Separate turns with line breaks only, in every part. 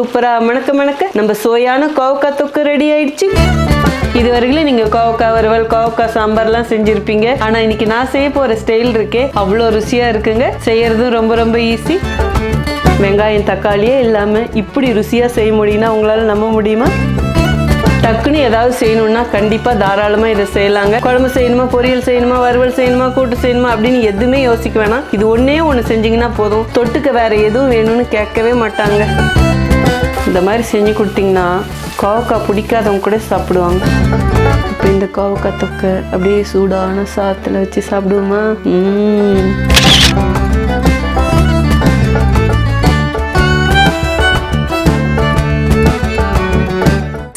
சூப்பரா. மணக்க மணக்க நம்ம சுவையான கோவக்காய் தொக்கு ரெடி ஆயிடுச்சு. இது வரைக்கும் நீங்க கோவக்காய் வறுவல் கோவக்காய் சாம்பார்லாம் செஞ்சிருப்பீங்க. ஆனா இன்னைக்கு நான் செய்ய போற ஸ்டைல் இருக்கே அவ்வளோ ருசியா இருக்குங்க. செய்யறதும் ரொம்ப ரொம்ப ஈஸி வெங்காயம் தக்காளியே இல்லாம இப்படி ருசியா செய்ய முடியும்னா உங்களால நம்ப முடியுமா? டக்குன்னு ஏதாவது செய்யணும்னா கண்டிப்பாக தாராளமாக இதை செய்யலாங்க. குழம்பு செய்யணுமா பொரியல் செய்யணுமா வறுவல் செய்யணுமா கூட்டு செய்யணுமா அப்படின்னு எதுவுமே யோசிக்க வேணாம். இது ஒன்றே ஒன்று செஞ்சிங்கன்னா போதும். தொட்டுக்க வேறு எதுவும் வேணும்னு கேட்கவே மாட்டாங்க. இந்த மாதிரி செஞ்சு கொடுத்தீங்கன்னா கோவக்காய் பிடிக்காதவங்க கூட சாப்பிடுவாங்க. இப்போ இந்த கோவக்காய் தொக்கை அப்படியே சூடான சாத்தில் வச்சு சாப்பிடுவோமா?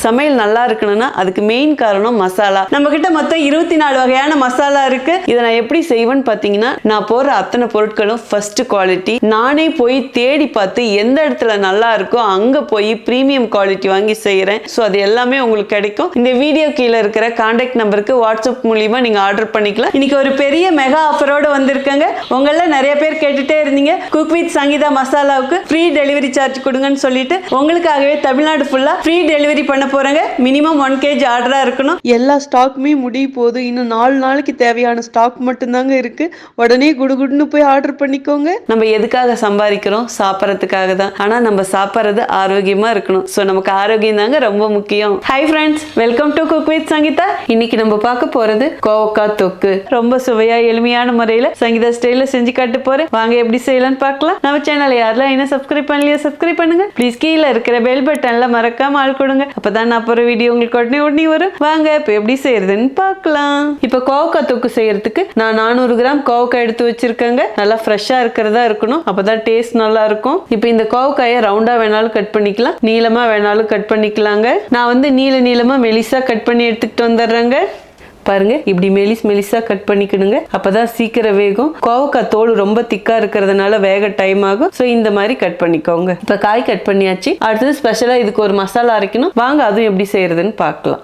சமையல் நல்லா இருக்கணும்னா அதுக்கு மெயின் காரணம் மசாலா. நம்ம கிட்ட மொத்தம் இருபத்தி நாலு வகையான மசாலா இருக்கு. இதை நான் எப்படி செய்வேன்னு பார்த்தீங்கன்னா நான் போடுற அத்தனை பொருட்களும் ஃபர்ஸ்ட் குவாலிட்டி நானே போய் தேடி பார்த்து எந்த இடத்துல நல்லா இருக்கோ அங்க போய் ப்ரீமியம் குவாலிட்டி வாங்கி செய்யறேன் ஸோ அது எல்லாமே உங்களுக்கு கிடைக்கும். இந்த வீடியோ கீழே இருக்கிற கான்டாக்ட் நம்பருக்கு வாட்ஸ்அப் மூலியமா நீங்க ஆர்டர் பண்ணிக்கலாம். இன்னைக்கு ஒரு பெரிய மெகா ஆஃபரோட வந்திருக்காங்க. உங்கள நிறைய பேர் கேட்டுட்டே இருந்தீங்க. குக் வித் சங்கீதா மசாலாவுக்கு ஃப்ரீ டெலிவரி சார்ஜ் கொடுங்கன்னு சொல்லிட்டு உங்களுக்காகவே தமிழ்நாடு ஃபுல்லா ஃப்ரீ டெலிவரி பண்ண போறாங்க. மினிமம் ஒன் கேஜி ஆர்டரா இருக்கணும். எல்லா ஸ்டாக்குமே முடிய போகுது. இன்னும் நாலு நாளைக்கு தேவையான ஸ்டாக் மட்டும்தாங்க இருக்கு. உடனே குடுகுடுன்னு போய் ஆர்டர் பண்ணிக்கோங்க. நம்ம எதுக்காக சம்பாதிக்கிறோம்? சாப்பிட்றதுக்காக தான். ஆனா நம்ம சாப்பிட்றது ஆரோக்கியமா இருக்கணும். ஸோ நமக்கு ஆரோக்கியம் தாங்க ரொம்ப முக்கியம். Hi friends welcome to cook with Sangeetha. இன்னைக்கு நம்ம பார்க்க போறது கோவக்காய் தொக்கு. ரொம்ப சுவையா எளிமையான முறையில சங்கீதா ஸ்டைல செஞ்சு காட்ட போறேன். வாங்க எப்படி செய்யலாம்னு பார்க்கலாம். நம்ம சேனலை யாரெல்லாம் என்ன சப்ஸ்கிரைப் பண்ணலையா சப்ஸ்கிரைப் பண்ணுங்க. ப்ளீஸ் கீழே இருக்கிற பெல் பட்டன்ல மறக்காம ஆள் கொடுங்க. அப்பதான் நான் அப்புறம் வீடியோ உங்களுக்கு உடனே உடனே வரும். வாங்க இப்போ எப்படி செய்யறதுன்னு பார்க்கலாம். இப்போ கோவக்காய் தொக்கு செய்யறதுக்கு நான் நானூறு கிராம் கோவக்காய் எடுத்து வச்சிருக்கேங்க. நல்லா ஃப்ரெஷ்ஷாக இருக்கிறதா இருக்கணும். அப்போதான் டேஸ்ட் நல்லா இருக்கும். இப்போ இந்த கோவக்காயை ரவுண்டாக வேணாலும் கட் பண்ணிக்கலாம். நீளமாக வேணாலும் கட் பண்ணிக்கலாங்க. நான் வந்து நீள நீளமாக மெலிசாக கட் பண்ணி எடுத்துக்கிட்டு வந்துடுறேங்க. பாருங்க இப்படி மெலிஸ் மெலிசா கட் பண்ணிக்கணுங்க அப்பதான் சீக்கிரம் வேகும். கோவக்காய் தோல் ரொம்ப திக்கா இருக்கிறதுனால வேக டைம் ஆகும். ஸோ இந்த மாதிரி கட் பண்ணிக்கோங்க. இப்ப காய் கட் பண்ணியாச்சு. அடுத்தது ஸ்பெஷலா இதுக்கு ஒரு மசாலா அரைக்கணும். வாங்க அதுவும் எப்படி செய்யறதுன்னு பார்க்கலாம்.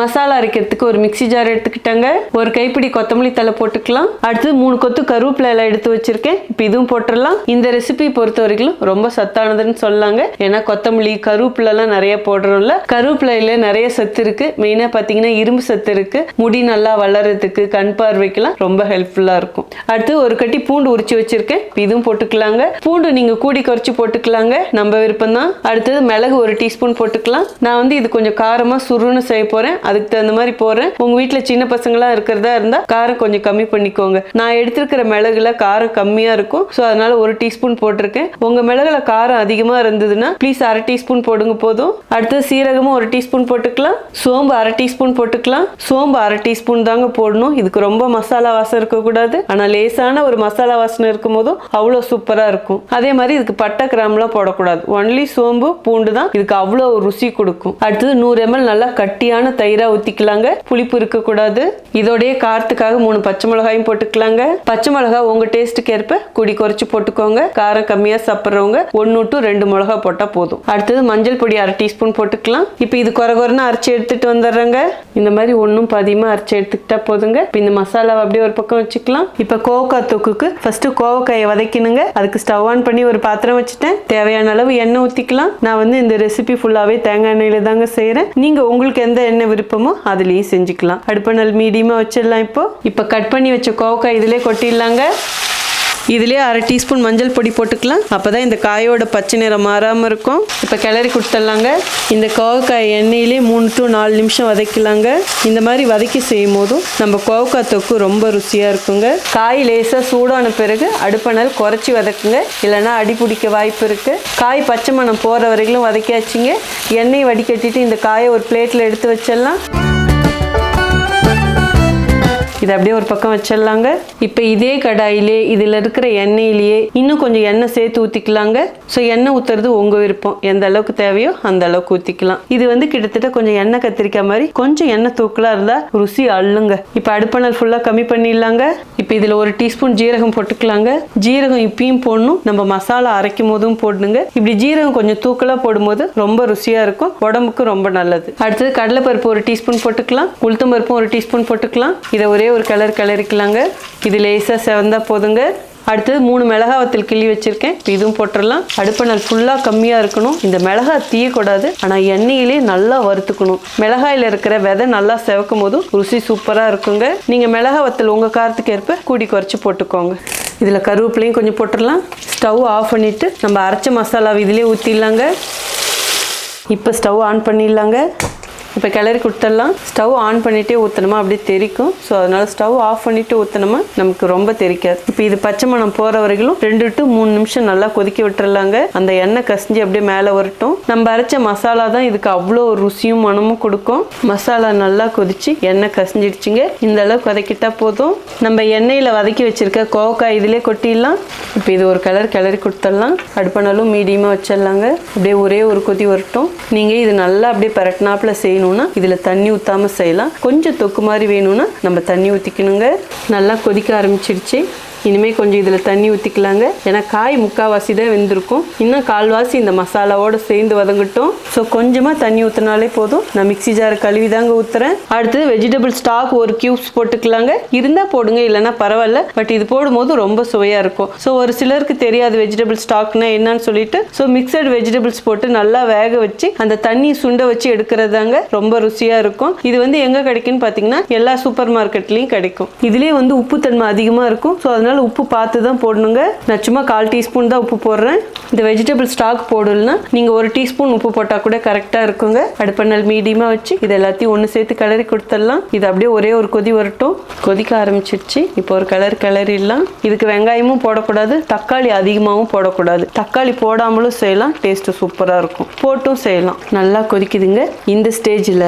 மசாலா அரைக்கிறதுக்கு ஒரு மிக்ஸி ஜார் எடுத்துக்கிட்டாங்க. ஒரு கைப்பிடி கொத்தமல்லி தலை போட்டுக்கலாம். அடுத்தது மூணு கொத்து கருவேப்பிலை எல்லாம் எடுத்து வச்சிருக்கேன். இப்போ இதுவும் போட்டுடலாம். இந்த ரெசிபி பொறுத்த வரைக்கும் ரொம்ப சத்தானதுன்னு சொல்லாங்க. ஏன்னா கொத்தமல்லி கருவேப்பிலை எல்லாம் நிறைய போடுறோம்ல. கருவேப்பிலையில நிறைய சத்து இருக்கு. மெயினா பாத்தீங்கன்னா இரும்பு சத்து இருக்கு. முடி நல்லா வளர்றதுக்கு கண் பார்வைக்கெல்லாம் ரொம்ப ஹெல்ப்ஃபுல்லா இருக்கும். அடுத்து ஒரு கட்டி பூண்டு உரிச்சு வச்சிருக்கேன். இப்போ இதுவும் போட்டுக்கலாங்க. பூண்டு நீங்க கூடி குறைச்சி போட்டுக்கலாங்க. நம்ம விருப்பம் தான் அடுத்தது மிளகு ஒரு டீஸ்பூன் போட்டுக்கலாம். நான் வந்து இது கொஞ்சம் காரமா சுருன்னு செய்ய போறேன். அதுக்கு தகுந்த மாதிரி போடுறேன். உங்க வீட்டில் சின்ன பசங்களாம் இருக்கிறதா இருந்தால் காரம் கொஞ்சம் கம்மி பண்ணிக்கோங்க. நான் எடுத்திருக்கிற மிளகுல காரம் கம்மியா இருக்கும். ஸோ அதனால ஒரு டீஸ்பூன் போட்டிருக்கேன். உங்க மிளகுல காரம் அதிகமா இருந்ததுன்னா ப்ளீஸ் அரை டீஸ்பூன் போடுங்க போதும். அடுத்தது சீரகமும் ஒரு டீஸ்பூன் போட்டுக்கலாம். சோம்பு அரை டீஸ்பூன் போட்டுக்கலாம். சோம்பு அரை டீஸ்பூன் தாங்க போடணும். இதுக்கு ரொம்ப மசாலா வாசம் இருக்கக்கூடாது. ஆனால் லேசான ஒரு மசாலா வாசனை இருக்கும் போதும் அவ்வளோ சூப்பராக இருக்கும். அதே மாதிரி இதுக்கு பட்டை கிராம்லாம் போடக்கூடாது. ஒன்லி சோம்பு பூண்டு தான். இதுக்கு அவ்வளோ ருசி கொடுக்கும். அடுத்தது நூறு எம்எல் நல்லா கட்டியான தயிர் ஊத்திக்கலாங்க. புளிப்பு இருக்கக்கூடாது. இதோடைய காரத்துக்காக மூணு பச்சை மிளகாயும் போட்டுக்கலாங்க. பச்சை மிளகா உங்க டேஸ்ட்டுக்கு ஏற்ப குடி குறைச்சு போட்டுக்கோங்க. காரம் கம்மியா சாப்பிட்றவங்க ஒன்னு டு ரெண்டு மிளகா போட்டா போதும். அடுத்தது மஞ்சள் பொடி அரை டீஸ்பூன் போட்டுக்கலாம். இப்போ இது குறை குறைன்னு அரைச்சி எடுத்துட்டு வந்துடுறேங்க. இந்த மாதிரி ஒன்றும் பாதியமாக அரைச்சி எடுத்துக்கிட்டா போதுங்க. இப்போ இந்த மசாலாவை அப்படியே ஒரு பக்கம் வச்சுக்கலாம். இப்போ கோவக்காய் தொக்குக்கு ஃபஸ்ட்டு கோவக்காயை வதக்கணுங்க அதுக்கு ஸ்டவ் ஆன் பண்ணி ஒரு பாத்திரம் வச்சுட்டேன். தேவையான அளவு எண்ணெய் ஊற்றிக்கலாம் நான் வந்து இந்த ரெசிபி ஃபுல்லாகவே தேங்காய் எண்ணெயில் தாங்க செய்கிறேன் நீங்கள் உங்களுக்கு எந்த எண்ணெய் விருப்பமோ அதுலேயே செஞ்சுக்கலாம். அடுப்பணல் மீடியமாக வச்சிடலாம் இப்போது இப்போ கட் பண்ணி வச்ச கோவக்காய் இதிலே கொட்டிடலாங்க. இதுலேயே அரை டீஸ்பூன் மஞ்சள் பொடி போட்டுக்கலாம். அப்போ தான் இந்த காயோட பச்சை நிறம் மாறாமல் இருக்கும். இப்போ கிளறி கொடுத்துடலாங்க. இந்த கோவக்காய் எண்ணெயிலே மூணு டு நாலு நிமிஷம் வதக்கலாங்க. இந்த மாதிரி வதக்கி செய்யும் போதும் நம்ம கோவக்காய் தொக்கு ரொம்ப ருசியாக இருக்குங்க. காய் லேசாக சூடான பிறகு அடுப்பணல் குறைச்சி வதக்குங்க. இல்லைன்னா அடி பிடிக்க வாய்ப்பு இருக்குது காய் பச்சை மணம் போகிற வரைக்கும் வதக்கியாச்சுங்க. எண்ணெய் வடிகட்டிட்டு இந்த காயை ஒரு பிளேட்டில் எடுத்து வச்சிடலாம். இதை அப்படியே ஒரு பக்கம் வச்சிடலாங்க. இப்போ இதே கடாயிலே இதில் இருக்கிற எண்ணெயிலேயே இன்னும் கொஞ்சம் எண்ணெய் சேர்த்து ஊற்றிக்கலாங்க ஸோ எண்ணெய் ஊற்றுறது உங்கள் விருப்பம். எந்த அளவுக்கு தேவையோ அந்த அளவுக்கு ஊற்றிக்கலாம் இது வந்து கிட்டத்தட்ட கொஞ்சம் எண்ணெய் கத்திரிக்காய் மாதிரி கொஞ்சம் எண்ணெய் தூக்கலாக இருந்தால் ருசி அள்ளுங்க. இப்போ அடுப்பணல் ஃபுல்லாக கம்மி பண்ணிடலாங்க. இப்போ இதில் ஒரு டீஸ்பூன் ஜீரகம் போட்டுக்கலாங்க. ஜீரகம் இப்பயும் போடணும். நம்ம மசாலா அரைக்கும் போதும் போடணுங்க. இப்படி ஜீரகம் கொஞ்சம் தூக்கலாக போடும்போது ரொம்ப ருசியாக இருக்கும். உடம்புக்கு ரொம்ப நல்லது. அடுத்தது கடலைப்பருப்பு ஒரு டீஸ்பூன் போட்டுக்கலாம். உளுத்தம்பருப்பும் ஒரு டீஸ்பூன் போட்டுக்கலாம். இதை ஒரே ஒரு கலர் கலரிக்கலாங்க. இது லேசாக செவந்தா போதுங்க. அடுத்தது மூணு மிளகா வத்தல் கிள்ளி வச்சிருக்கேன். இதுவும் போட்டுடலாம். அடுப்பணல் ஃபுல்லாக கம்மியாக இருக்கணும். இந்த மிளகா தீயக்கூடாது. ஆனால் எண்ணெயிலே நல்லா வறுத்துக்கணும். மிளகாயில் இருக்கிற விதை நல்லா செவக்கும் போதும் ருசி சூப்பராக இருக்குங்க. நீங்கள் மிளகா வத்தல் உங்கள் காரத்துக்கு ஏற்ப கூடி குறைச்சி போட்டுக்கோங்க. இதில் கருவேப்பிலையும் கொஞ்சம் போட்டுடலாம். ஸ்டவ் ஆஃப் பண்ணிவிட்டு நம்ம அரைச்ச மசாலா இதிலே ஊற்றிடலாங்க இப்போ ஸ்டவ் ஆன் பண்ணிடலாங்க. இப்போ கிளறி கொடுத்துடலாம். ஸ்டவ் ஆன் பண்ணிட்டே ஊற்றணுமா அப்படியே தெரிக்கும். ஸோ அதனால ஸ்டவ் ஆஃப் பண்ணிட்டு ஊற்றணுமா நமக்கு ரொம்ப தெரிக்காது. இப்போ இது பச்சை மணம் போகிற வரைக்கும் ரெண்டு டு மூணு நிமிஷம் நல்லா கொதிக்க விட்டுறலாங்க. அந்த எண்ணெய் கசிஞ்சு அப்படியே மேலே வரட்டும். நம்ம அரைச்ச மசாலா தான் இதுக்கு அவ்வளோ ருசியும் மனமும் கொடுக்கும். மசாலா நல்லா கொதிச்சு எண்ணெய் கசிஞ்சிடுச்சுங்க. இந்த அளவுக்கு வதக்கிட்டா போதும். நம்ம எண்ணெயில் வதக்கி வச்சிருக்க கோவக்காய் இதிலே கொட்டிடலாம். இப்போ இது ஒரு கலர் கிளறி கொடுத்துடலாம். அடுப்பானாலும் மீடியமாக வச்சிடலாங்க. அப்படியே ஒரே ஒரு கொதி வரட்டும். நீங்கள் இது நல்லா அப்படியே பரட்டினாப்புல வேணும்னா இதில் தண்ணி ஊற்றாமல் செய்யலாம். கொஞ்சம் தொக்கு மாதிரி வேணும்னா நம்ம தண்ணி ஊற்றிக்கணுங்க நல்லா கொதிக்க ஆரம்பிச்சிருச்சு. இனிமேல் கொஞ்சம் இதில் தண்ணி ஊற்றிக்கலாங்க ஏன்னா காய் முக்கால்வாசி தான் வெந்திருக்கும். இன்னும் கால்வாசி இந்த மசாலாவோடு சேர்ந்து வதங்கட்டும். ஸோ கொஞ்சமாக தண்ணி ஊற்றினாலே போதும். நான் மிக்சி ஜார் கழுவி தாங்க ஊற்றுறேன் அடுத்தது வெஜிடபிள் ஸ்டாக் ஒரு கியூப்ஸ் போட்டுக்கலாங்க. இருந்தால் போடுங்க இல்லைன்னா பரவாயில்ல. பட் இது போடும்போது ரொம்ப சுவையாக இருக்கும். ஸோ ஒரு சிலருக்கு தெரியாது வெஜிடபிள் ஸ்டாக்னா என்னன்னு சொல்லிட்டு. ஸோ மிக்சட் வெஜிடபிள்ஸ் போட்டு நல்லா வேக வச்சு அந்த தண்ணி சுண்ட வச்சு எடுக்கிறதாங்க ரொம்ப ருசியாக இருக்கும். இது வந்து எங்கே கிடைக்குன்னு பார்த்தீங்கன்னா எல்லா சூப்பர் மார்க்கெட்லேயும் கிடைக்கும். இதுலேயே வந்து உப்புத்தன்மை அதிகமாக இருக்கும். ஸோ அதனால் உப்பு பார்த்து தான் போடணுங்க. நான் சும்மா கால் டீஸ்பூன் தான் உப்பு போடுறேன். இந்த வெஜிடபிள் ஸ்டாக் போடலன்னா நீங்கள் ஒரு டீஸ்பூன் உப்பு போட்டால் கூட கரெக்டாக இருக்குங்க. அடுப்பண்ணல் மீடியமாக வச்சு இது எல்லாத்தையும் ஒன்று சேர்த்து கிளறி கொடுத்துடலாம். இது அப்படியே ஒரே ஒரு கொதி வரட்டும். கொதிக்க ஆரம்பிச்சிருச்சு. இப்போ ஒரு கலர் கிளறிடலாம். இதுக்கு வெங்காயமும் போடக்கூடாது. தக்காளி அதிகமாகவும் போடக்கூடாது. தக்காளி போடாமலும் செய்யலாம். டேஸ்ட்டு சூப்பராக இருக்கும். போட்டும் செய்யலாம். நல்லா கொதிக்குதுங்க. இந்த ஸ்டேஜில்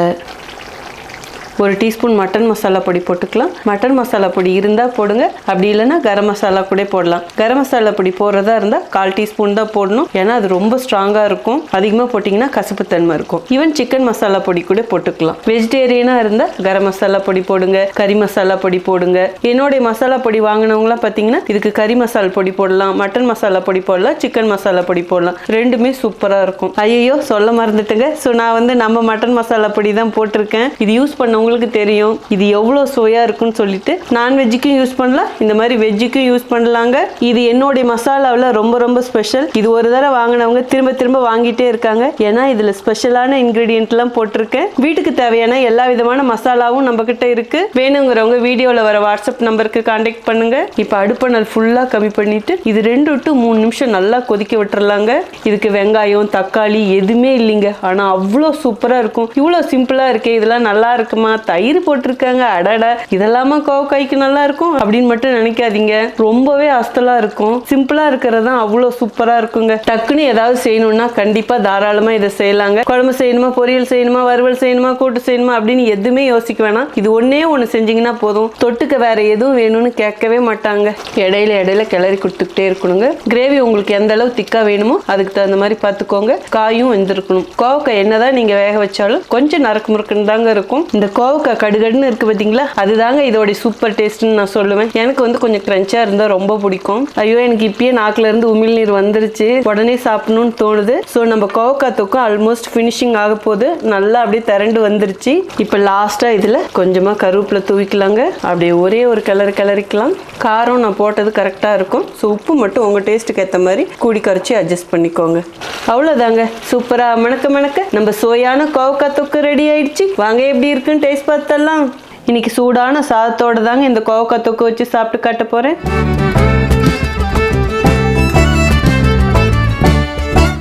ஒரு டீஸ்பூன் மட்டன் மசாலா பொடி போட்டுக்கலாம் மட்டன் மசாலா பொடி இருந்தால் போடுங்க அப்படி இல்லைன்னா கரம் மசாலா கூட போடலாம் கரம் மசாலா பொடி போடுறதா இருந்தால் கால் டீஸ்பூன் தான் போடணும் ஏன்னா அது ரொம்ப ஸ்ட்ராங்காக இருக்கும் அதிகமாக போட்டிங்கன்னா கசப்புத்தன்மை இருக்கும் ஈவன் சிக்கன் மசாலா பொடி கூட போட்டுக்கலாம் வெஜிடேரியனாக இருந்தால் கரம் மசாலா பொடி போடுங்க கறி மசாலா பொடி போடுங்க என்னுடைய மசாலா பொடி வாங்கினவங்களாம் பார்த்தீங்கன்னா இதுக்கு கறி மசாலா பொடி போடலாம் மட்டன் மசாலா பொடி போடலாம் சிக்கன் மசாலா பொடி போடலாம் ரெண்டுமே சூப்பராக இருக்கும் ஐயோ சொல்ல மறந்துட்டுங்க ஸோ நான் வந்து நம்ம மட்டன் மசாலா பொடி தான் போட்டிருக்கேன் இது யூஸ் பண்ணவங்க உங்களுக்கு தெரியும். இது எவ்வளோ சுவையாக இருக்கும்னு சொல்லிட்டு நான்வெஜ்ஜுக்கும் யூஸ் பண்ணலாம். இந்த மாதிரி வெஜ்ஜுக்கும் யூஸ் பண்ணலாங்க. இது என்னுடைய மசாலாவில் ரொம்ப ரொம்ப ஸ்பெஷல் இது ஒரு தடவை வாங்கினவங்க திரும்ப திரும்ப வாங்கிட்டே இருக்காங்க. ஏன்னா இதில் ஸ்பெஷலான இன்க்ரீடியன்ட்லாம் போட்டிருக்கேன். வீட்டுக்கு தேவையான எல்லா விதமான மசாலாவும் நம்ம கிட்ட இருக்கு. வேணுங்கிறவங்க வீடியோவில் வர வாட்ஸ்அப் நம்பருக்கு காண்டாக்ட் பண்ணுங்க. இப்போ அடுப்பணல் ஃபுல்லாக கம்மி பண்ணிட்டு இது ரெண்டு டு மூணு நிமிஷம் நல்லா கொதிக்க விட்டுறலாங்க. இதுக்கு வெங்காயம் தக்காளி எதுவுமே இல்லைங்க. ஆனால் அவ்வளோ சூப்பராக இருக்கும். இவ்வளோ சிம்பிளாக இருக்கே இதெல்லாம் நல்லா இருக்குமா தயிர் போட்டிருக்காங்க. அடட இதெல்லாமா கோவக்காய்க்கு நல்லா இருக்கும் அப்படின்னு மட்டும் நினைக்காதீங்க. ரொம்பவே அஸ்தலா இருக்கும். சிம்பிளா இருக்கிறது தான் அவ்வளோ சூப்பரா இருக்குங்க. டக்குன்னு ஏதாவது செய்யணும்னா கண்டிப்பா தாராளமா இதை செய்யலாங்க. குழம்பு செய்யணுமா பொரியல் செய்யணுமா வறுவல் செய்யணுமா கூட்டு செய்யணுமா அப்படின்னு எதுவுமே யோசிக்க வேணாம். இது ஒன்னே ஒன்று செஞ்சீங்கன்னா போதும். தொட்டுக்க வேற எதுவும் வேணும்னு கேட்கவே மாட்டாங்க. இடையில இடையில கிளறி கொடுத்துக்கிட்டே இருக்கணுங்க. கிரேவி உங்களுக்கு எந்த அளவு திக்கா வேணுமோ அதுக்கு தகுந்த மாதிரி பார்த்துக்கோங்க. காயும் வெந்திருக்கணும். கோவக்காய் என்னதான் நீங்க வேக வச்சாலும் கொஞ்சம் நறுக்கு முறுக்குன்னு தாங்க இருக்கும். இந்த கோவக்காய் கடுகடுன்னு இருக்கு பார்த்தீங்களா அதுதாங்க இதோட சூப்பர் டேஸ்ட்னு நான் சொல்லுவேன். எனக்கு வந்து கொஞ்சம் கிரன்ச்சாக இருந்தால் ரொம்ப பிடிக்கும். ஐயோ எனக்கு இப்பயே நாக்கில் இருந்து உமிழ்நீர் வந்துருச்சு. உடனே சாப்பிடணும்னு தோணுது. ஸோ நம்ம கோவக்காய் தொக்கும் ஆல்மோஸ்ட் ஃபினிஷிங் ஆக போகுது நல்லா அப்படியே திரண்டு வந்துருச்சு. இப்போ லாஸ்ட்டாக இதில் கொஞ்சமாக கருவேப்பிலை தூவிக்கலாங்க. அப்படியே ஒரே ஒரு கலர் கிளறிக்கலாம். காரம் நான் போட்டது கரெக்டாக இருக்கும். ஸோ உப்பு மட்டும் உங்கள் டேஸ்ட்டுக்கு ஏற்ற மாதிரி கூடி கரைச்சி அட்ஜஸ்ட் பண்ணிக்கோங்க. அவ்வளோதாங்க சூப்பராக மணக்க மணக்க நம்ம சுவையான கோவக்காய் தொக்கு ரெடி ஆயிடுச்சு. வாங்க எப்படி இருக்குன்னு டேஸ்ட் பார்த்தெல்லாம் இன்னைக்கு சூடான சாதத்தோடு தாங்க இந்த கோவக்கத்தொக்கு வச்சு சாப்பிட்டு காட்ட போகிறேன்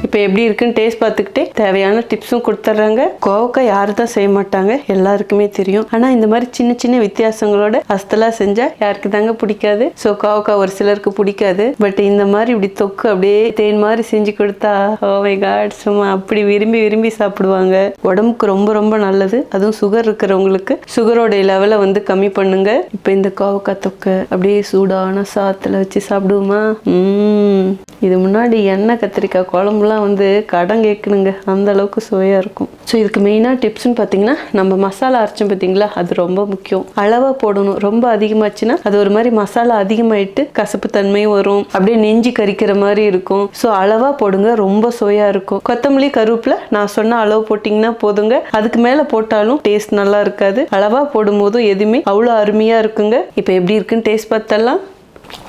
இப்போ எப்படி இருக்குன்னு டேஸ்ட் பார்த்துக்கிட்டே தேவையான டிப்ஸும் கொடுத்துட்றாங்க. கோவக்காய் யாரு தான் செய்ய மாட்டாங்க. எல்லாருக்குமே தெரியும். ஆனால் இந்த மாதிரி சின்ன சின்ன வித்தியாசங்களோட அஸ்தலாக செஞ்சால் யாருக்கு தாங்க பிடிக்காது. ஸோ கோவக்காய் ஒரு சிலருக்கு பிடிக்காது. பட் இந்த மாதிரி இப்படி தொக்கு அப்படியே தேன் மாதிரி செஞ்சு கொடுத்தா oh ஓமை காட் சும்மா அப்படி விரும்பி விரும்பி சாப்பிடுவாங்க. உடம்புக்கு ரொம்ப ரொம்ப நல்லது. அதுவும் சுகர் இருக்கிறவங்களுக்கு. சுகரோட லெவலை வந்து கம்மி பண்ணுங்க. இப்போ இந்த கோவக்காய் தொக்கை அப்படியே சூடான சாத்தில் வச்சு சாப்பிடுவோமா? இது முன்னாடி எண்ணெய் கத்திரிக்காய் குழம்புலாம் வந்து கடன் கேட்கணுங்க. அந்த அளவுக்கு சுவையாக இருக்கும். ஸோ இதுக்கு மெயினாக டிப்ஸ்னு பார்த்தீங்கன்னா நம்ம மசாலா அரைச்சோம் பார்த்தீங்களா அது ரொம்ப முக்கியம். அளவாக போடணும். ரொம்ப அதிகமாச்சுன்னா அது ஒரு மாதிரி மசாலா அதிகமாயிட்டு கசப்பு தன்மையும் வரும். அப்படியே நெஞ்சு கரிக்கிற மாதிரி இருக்கும். ஸோ அளவாக போடுங்க. ரொம்ப சுவையாக இருக்கும். கொத்தமல்லி கருவேப்பில் நான் சொன்ன அளவு போட்டிங்கன்னா போதுங்க. அதுக்கு மேலே போட்டாலும் டேஸ்ட் நல்லா இருக்காது. அளவாக போடும்போதும் எதுவுமே அவ்வளோ அருமையாக இருக்குங்க. இப்போ எப்படி இருக்குன்னு டேஸ்ட் பார்த்தலாம்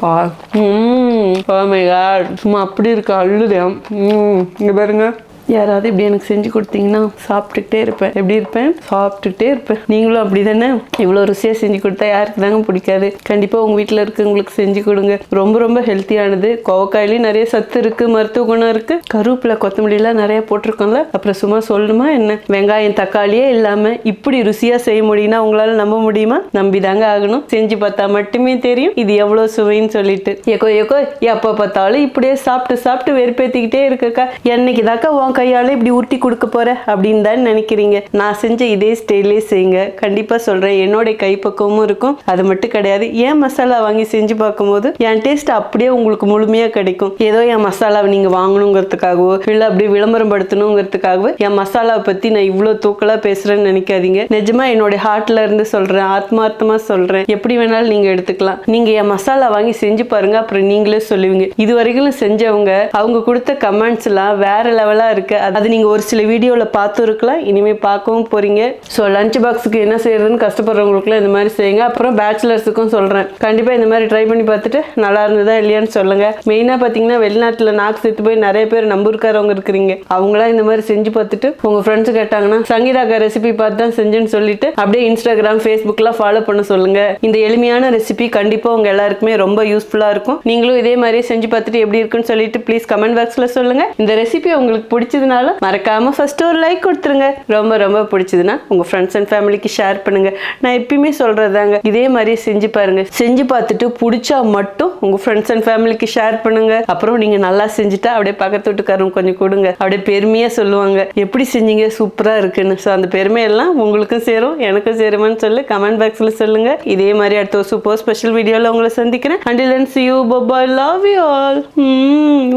பா ம் oh சும்மா அப்படி இருக்கு அழுதேன். ம் இங்கே பாருங்க. யாராவது இப்படி எனக்கு செஞ்சு கொடுத்தீங்கன்னா சாப்பிட்டுக்கிட்டே இருப்பேன். எப்படி இருப்பேன்? சாப்பிட்டுக்கிட்டே இருப்பேன். நீங்களும் அப்படி தானே? இவ்வளோ ருசியாக செஞ்சு கொடுத்தா யாருக்கு தாங்க பிடிக்காது. கண்டிப்பாக உங்கள் வீட்டில் இருக்கவங்களுக்கு செஞ்சு கொடுங்க. ரொம்ப ரொம்ப ஹெல்த்தியானது கோவக்காயிலையும் நிறைய சத்து இருக்குது மருத்துவ குணம் இருக்குது கருவேப்பிலை கொத்தமல்லிலாம் நிறைய போட்டிருக்கோம்ல. அப்புறம் சும்மா சொல்லணுமா என்ன? வெங்காயம் தக்காளியே இல்லாமல் இப்படி ருசியாக செய்ய முடியும்னா உங்களால் நம்ப முடியுமா? நம்பி தாங்க ஆகணும். செஞ்சு பார்த்தா மட்டுமே தெரியும். இது எவ்வளோ சுவைன்னு சொல்லிட்டு. ஏக்கோ ஏக்கோ எப்போ பார்த்தாலும் இப்படியே சாப்பிட்டு சாப்பிட்டு வெறுப்பேற்றிக்கிட்டே இருக்கக்கா. என்னைக்கு தாக்கா உன் கையால் இப்படி உருட்டி கொடுக்க போற அப்படின்னு தான் நினைக்கிறீங்க. நான் செஞ்ச இதே ஸ்டைலே செய்யுங்க. கண்டிப்பாக சொல்கிறேன் என்னோட கைப்பக்குவமும் இருக்கும். அது மட்டும் கிடையாது. ஏன் மசாலா வாங்கி செஞ்சு பார்க்கும்போது என் டேஸ்ட் அப்படியே உங்களுக்கு முழுமையாக கிடைக்கும். ஏதோ என் மசாலாவை நீங்கள் வாங்கணுங்கிறதுக்காகவோ இல்லை அப்படியே விளம்பரம் படுத்தணுங்கிறதுக்காகவோ என் மசாலாவை பற்றி நான் இவ்வளோ தூக்கலாக பேசுகிறேன்னு நினைக்காதீங்க. நிஜமா என்னோட ஹார்ட்ல இருந்து சொல்கிறேன் ஆத்மார்த்தமாக சொல்கிறேன் எப்படி வேணாலும் நீங்கள் எடுத்துக்கலாம். நீங்கள் என் மசாலா வாங்கி செஞ்சு பாருங்க. அப்புறம் நீங்களே சொல்லுவீங்க. இது வரைக்கும் செஞ்சவங்க அவங்க கொடுத்த கமெண்ட்ஸ் எல்லாம் வேற லெவலாக இருக்கு. அது நீங்கள் ஒரு சில வீடியோவில் பார்த்து இருக்கலாம் இனிமேல் பார்க்கவும் போறீங்க. ஸோ லஞ்ச் பாக்ஸுக்கு என்ன செய்யறதுன்னு கஷ்டப்படுறவங்களுக்குலாம் இந்த மாதிரி செய்யுங்க. அப்புறம் பேச்சுலர்ஸுக்கும் சொல்கிறேன் கண்டிப்பாக இந்த மாதிரி ட்ரை பண்ணி பார்த்துட்டு நல்லா இருந்ததா இல்லையான்னு சொல்லுங்க. மெயினாக பார்த்தீங்கன்னா வெளிநாட்டில் நாக்கு செத்து போய் நிறைய பேர் நம்பூர்காரவங்க இருக்கிறீங்க. அவங்களாம் இந்த மாதிரி செஞ்சு பார்த்துட்டு உங்கள் ஃப்ரெண்ட்ஸ் கேட்டாங்கன்னா சங்கீதாக்கா ரெசிபி பார்த்து தான் செஞ்சேன்னு சொல்லிட்டு அப்படியே இன்ஸ்டாகிராம் ஃபேஸ்புக்லாம் ஃபாலோ பண்ண சொல்லுங்க. இந்த எளிமையான ரெசிபி கண்டிப்பாக உங்க எல்லாருக்குமே ரொம்ப யூஸ்ஃபுல்லாக இருக்கும். நீங்களும் இதே மாதிரி செஞ்சு பார்த்துட்டு எப்படி இருக்குன்னு சொல்லிட்டு ப்ளீஸ் கமெண்ட் பாக்ஸில் சொல்லுங்க. இந்த ரெசிபி உங்களுக்கு பிடிச்சதுனால மறக்காம ஃபர்ஸ்ட் ஒரு லைக் கொடுத்துருங்க. ரொம்ப ரொம்ப பிடிச்சதுன்னா உங்க ஃப்ரெண்ட்ஸ் அண்ட் ஃபேமிலிக்கு ஷேர் பண்ணுங்க. நான் எப்பயுமே சொல்றதாங்க இதே மாதிரி செஞ்சு பாருங்க. செஞ்சு பார்த்துட்டு பிடிச்சா மட்டும் உங்க ஃப்ரெண்ட்ஸ் அண்ட் ஃபேமிலிக்கு ஷேர் பண்ணுங்க. அப்புறம் நீங்க நல்லா செஞ்சுட்டா அப்படியே பக்கத்து வீட்டுக்காரங்க கொஞ்சம் கொடுங்க. அப்படியே பெருமையா சொல்லுவாங்க. எப்படி செஞ்சீங்க? சூப்பரா இருக்குன்னு. ஸோ அந்த பெருமையெல்லாம் உங்களுக்கும் சேரும் எனக்கும் சேருமான்னு சொல்லி கமெண்ட் பாக்ஸ்ல சொல்லுங்க. இதே மாதிரி அடுத்த ஒரு சூப்பர் ஸ்பெஷல் வீடியோல உங்களை சந்திக்கிறேன். Until and see you bye bye love you all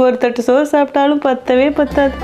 ஒரு தட்டு சோறு சாப்பிட்டாலும் பத்தவே பத்தாது.